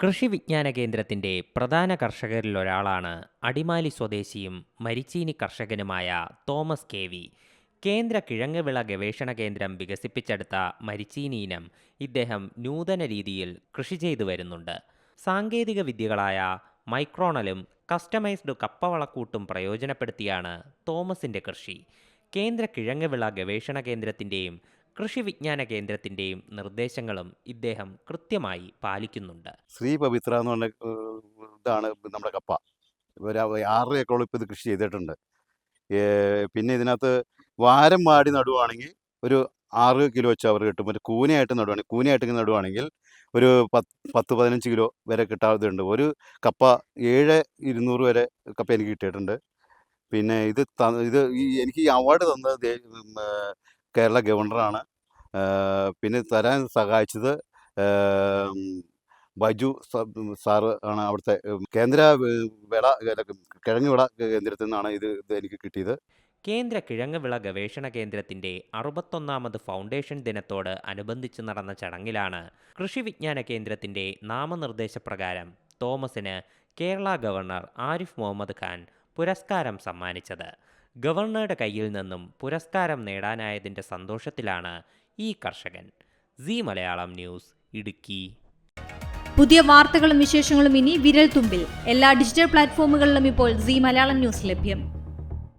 കൃഷി വിജ്ഞാന കേന്ദ്രത്തിന്റെ പ്രധാന കർഷകരിലൊരാളാണ് അടിമാലി സ്വദേശിയും മരിച്ചീനി കർഷകനുമായ തോമസ് കെ വി. കേന്ദ്ര കിഴങ്ങുവിള ഗവേഷണ കേന്ദ്രം വികസിപ്പിച്ചെടുത്ത മരിച്ചീനി ഇനം ഇദ്ദേഹം നൂതന രീതിയിൽ കൃഷി ചെയ്തു വരുന്നുണ്ട്. സാങ്കേതിക വിദ്യകളായ മൈക്രോണലും കസ്റ്റമൈസ്ഡ് കപ്പവളക്കൂട്ടും പ്രയോജനപ്പെടുത്തിയാണ് തോമസിന്റെ കൃഷി. കേന്ദ്ര കിഴങ്ങുവിള ഗവേഷണ കേന്ദ്രത്തിന്റെയും കൃഷി വിജ്ഞാന കേന്ദ്രത്തിന്റെയും നിർദ്ദേശങ്ങളും ഇദ്ദേഹം കൃത്യമായി പാലിക്കുന്നുണ്ട്. ശ്രീ പവിത്ര എന്ന് പറഞ്ഞ ഇതാണ് നമ്മുടെ കപ്പ. ഒരു ആറര ഏക്കറോളം ഇപ്പോൾ ഇത് കൃഷി ചെയ്തിട്ടുണ്ട്. പിന്നെ ഇതിനകത്ത് വാരം വാടി നടുവാണെങ്കിൽ ഒരു ആറ് കിലോ വെച്ച് അവർ കിട്ടും. ഒരു കൂനയായിട്ട് നടുവാണെങ്കിൽ കൂനയായിട്ട് നടുവാണെങ്കിൽ ഒരു പത്ത് പത്ത് പതിനഞ്ച് കിലോ വരെ കിട്ടാവുന്നുണ്ട് ഒരു കപ്പ ഏഴ് ഇരുന്നൂറ് വരെ കപ്പ എനിക്ക് കിട്ടിയിട്ടുണ്ട്. പിന്നെ ഇത് ഇത് എനിക്ക് ഈ അവാർഡ് തന്നത് കേരള ഗവർണറാണ്. പിന്നെ തരാൻ സഹായിച്ചത് ബജു സാറ് ആണ് അവിടുത്തെ കേന്ദ്ര വിള കിഴങ്ങ് വിള കേന്ദ്രത്തിൽ നിന്നാണ് ഇത് എനിക്ക് കിട്ടിയത്. കേന്ദ്ര കിഴങ്ങ് വിള ഗവേഷണ കേന്ദ്രത്തിന്റെ അറുപത്തൊന്നാമത് ഫൗണ്ടേഷൻ ദിനത്തോട് അനുബന്ധിച്ച് നടന്ന ചടങ്ങിലാണ് കൃഷി വിജ്ഞാന കേന്ദ്രത്തിന്റെ നാമനിർദ്ദേശപ്രകാരം തോമസിന് കേരള ഗവർണർ ആരിഫ് മുഹമ്മദ് ഖാൻ പുരസ്കാരം സമ്മാനിച്ചത്. ഗവർണറുടെ കയ്യിൽ നിന്നും പുരസ്കാരം നേടാനായതിന്റെ സന്തോഷത്തിലാണ് ഈ കർഷകൻ. Zee Malayalam news Idukki. പുതിയ വാർത്തകളും വിശേഷങ്ങളും ഇനി വിരൽ തുമ്പിൽ എല്ലാ ഡിജിറ്റൽ പ്ലാറ്റ്ഫോമുകളിലും ഇപ്പോൾ സി മലയാളം ന്യൂസ് ലഭ്യം.